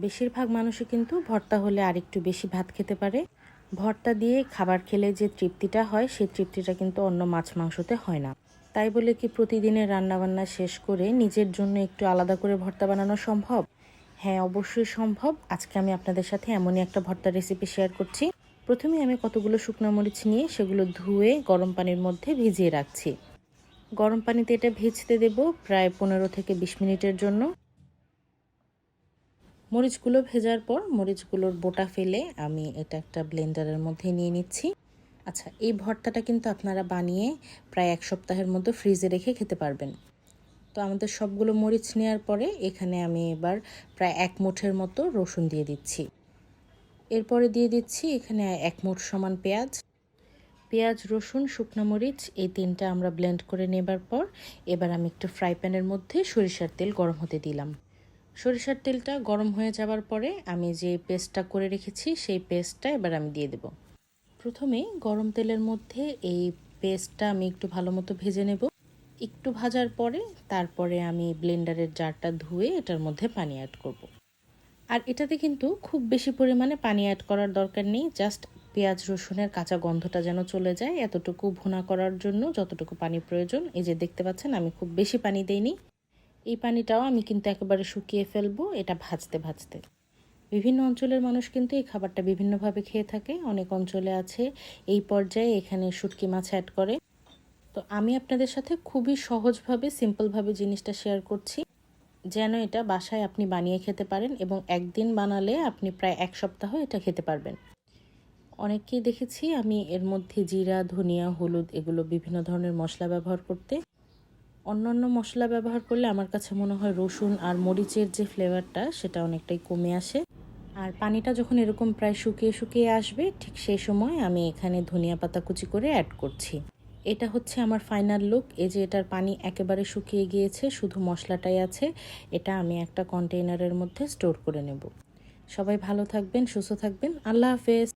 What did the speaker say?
বেশিরভাগ মানুষই কিন্তু ভর্তা হলে আরেকটু বেশি ভাত খেতে পারে। ভর্তা দিয়ে খাবার খেলে যে তৃপ্তিটা হয়, সেই তৃপ্তিটা কিন্তু অন্য মাছ মাংসতে হয় না। তাই বলে কি প্রতিদিনের রান্নাবান্না শেষ করে নিজের জন্য একটু আলাদা করে ভর্তা বানানো সম্ভব? হ্যাঁ অবশ্যই সম্ভব। আজকে আমি আপনাদের সাথে এমনই একটা ভর্তা রেসিপি শেয়ার করছি। প্রথমে আমি কতগুলো শুকনো মরিচ নিয়ে সেগুলো ধুয়ে গরম পানির মধ্যে ভিজিয়ে রাখছি। গরম পানিতে এটা ভেজতে দেব প্রায় পনেরো থেকে বিশ মিনিটের জন্য। মরিচগুলো ভেজার পর মরিচগুলোর বোটা ফেলে আমি এটা একটা ব্লেন্ডারের মধ্যে নিয়ে নিচ্ছি। আচ্ছা এই ভর্তাটা কিন্তু আপনারা বানিয়ে প্রায় এক সপ্তাহের মধ্যে ফ্রিজে রেখে খেতে পারবেন। তো আমাদের সবগুলো মরিচ নেওয়ার পরে এখানে আমি এবার প্রায় এক মুঠের মতো রসুন দিয়ে দিচ্ছি। এরপরে দিয়ে দিচ্ছি এখানে এক মুঠ সমান পেঁয়াজ। পেঁয়াজ, রসুন, শুকনো মরিচ এই তিনটা আমরা ব্লেন্ড করে নেবার পর এবার আমি একটু ফ্রাই প্যানের মধ্যে সরিষার তেল গরম হতে দিলাম। সরিষার তেলটা গরম হয়ে যাওয়ার পরে আমি যে পেস্টটা করে রেখেছি, সেই পেস্টটা এবার আমি দিয়ে দেব। প্রথমে গরম তেলের মধ্যে এই পেস্টটা আমি একটু ভালো মতো ভেজে নেব। একটু ভাজার পরে তারপরে আমি ব্লেন্ডারের জারটা ধুয়ে এটার মধ্যে পানি অ্যাড করব। আর এটাতে কিন্তু খুব বেশি পরিমাণে পানি অ্যাড করার দরকার নেই, জাস্ট পেঁয়াজ, রসুনের কাঁচা গন্ধটা যেন চলে যায়। এতটুকু ভুনা করার জন্য যতটুকু পানি প্রয়োজন। এই যে দেখতে পাচ্ছেন, আমি খুব বেশি পানি দেইনি। এই পানিটাও আমি কিন্তু একেবারে শুকিয়ে ফেলব, এটা ভাজতে ভাজতে। বিভিন্ন অঞ্চলের মানুষ কিন্তু এই খাবারটা বিভিন্নভাবে খেয়ে থাকে, অনেক অঞ্চলে আছে, এই পর্যায়ে এখানে শুটকি মাছ অ্যাড করে। তো আমি আপনাদের সাথে খুবই সহজভাবে সিম্পলভাবে জিনিসটা শেয়ার করছি, যেন এটা বাসায় আপনি বানিয়ে খেতে পারেন এবং একদিন বানালে আপনি প্রায় এক সপ্তাহ এটা খেতে পারবেন। অনেককেই দেখেছি, আমি এর মধ্যে জিরা, ধনিয়া, হলুদ, এগুলো বিভিন্ন ধরনের মশলা ব্যবহার করতে। অন্যান্য মশলা ব্যবহার করলে আমার কাছে মনে হয় রসুন আর মরিচের যে ফ্লেভারটা সেটা অনেকটাই কমে আসে। আর পানিটা যখন এরকম প্রায় শুকিয়ে শুকিয়ে আসবে, ঠিক সেই সময় আমি এখানে ধনিয়া পাতা কুচি করে অ্যাড করছি। এটা হচ্ছে আমার ফাইনাল লুক এই যে এটার পানি একেবারে শুকিয়ে গিয়েছে, শুধু মশলাটাই আছে, এটা আমি একটা কন্টেইনারের মধ্যে স্টোর করে নেব। সবাই ভালো থাকবেন, সুস্থ থাকবেন। আল্লাহ হাফেজ।